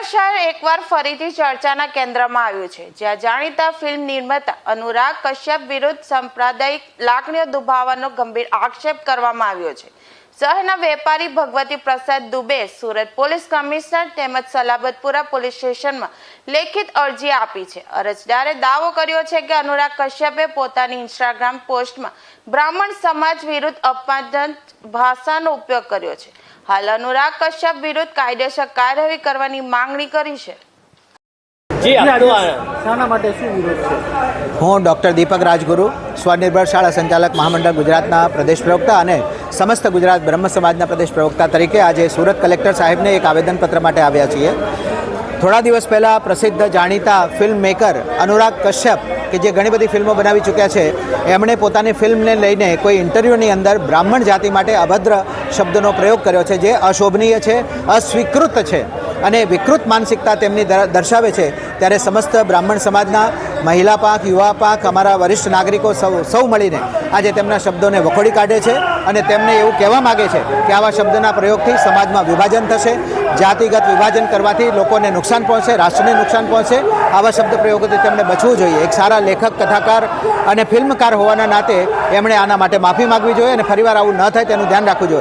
એકવાર ફરીથી ચર્ચાના કેન્દ્રમાં આવ્યું છે, જ્યાં જાણીતા ફિલ્મ નિર્માતા અનુરાગ કશ્યપ વિરુદ્ધ સાંપ્રદાયિક લાગણીઓ દુભાવવાનો ગંભીર આક્ષેપ કરવામાં આવ્યો છે. શહેરના વેપારી ભગવતી પ્રસાદ દુબે સુરત પોલીસ કમિશનર તેમજ સલાબતપુરા પોલીસ સ્ટેશનમાં લેખિત અરજી આપી છે. અરજદારે દાવો કર્યો છે કે અનુરાગ કશ્યપે પોતાની ઇન્સ્ટાગ્રામ પોસ્ટમાં બ્રાહ્મણ સમાજ વિરુદ્ધ અપમાનજનક ભાષાનો ઉપયોગ કર્યો છે. હાલ અનુરાગ કશ્યપ વિરુદ્ધ કાયદેસર કાર્યવાહી કરવાની માંગણી કરી છે. જી આપનું આ- શાના માટે શું વિરોધ છે? હું ડૉક્ટર દીપક રાજગુરુ સ્વનિર્ભર શાળા સંચાલક મહામંડળ ગુજરાતના પ્રદેશ પ્રવક્તા અને સમસ્ત ગુજરાત બ્રહ્મ સમાજના પ્રદેશ પ્રવક્તા તરીકે આજે સુરત કલેક્ટર સાહેબને એક આવેદનપત્ર માટે આવ્યા છીએ. થોડા દિવસ પહેલાં પ્રસિદ્ધ જાણીતા ફિલ્મ મેકર અનુરાગ કશ્યપ કે જે ઘણી બધી ફિલ્મો બનાવી ચૂક્યા છે, એમણે પોતાની ફિલ્મને લઈને કોઈ ઇન્ટરવ્યૂની અંદર બ્રાહ્મણ જાતિ માટે અભદ્ર શબ્દનો પ્રયોગ કર્યો છે, જે અશોભનીય છે, અસ્વીકૃત છે. અને વિકૃત માનસિકતા તેમની દર્શાવે છે. ત્યારે સમસ્ત બ્રાહ્મણ સમાજના મહિલા પાંખ યુવા પાંખ અમારા વરિષ્ઠ નાગરિકો સૌ સૌ મળીને આજે તેમના શબ્દોને વખોડી કાઢે છે અને તેમને એવું કહેવા માગે છે કે આવા શબ્દના પ્રયોગથી સમાજમાં વિભાજન થશે. જાતિગત વિભાજન કરવાથી લોકોને નુકસાન પહોંચશે, રાષ્ટ્રને નુકસાન પહોંચશે. આવા શબ્દ પ્રયોગોથી તેમણે બચવું જોઈએ. એક સારા લેખક, કથાકાર અને ફિલ્મકાર હોવાના નાતે એમણે આના માટે માફી માગવી જોઈએ અને ફરીવાર આવું ન થાય તેનું ધ્યાન રાખવું જોઈએ.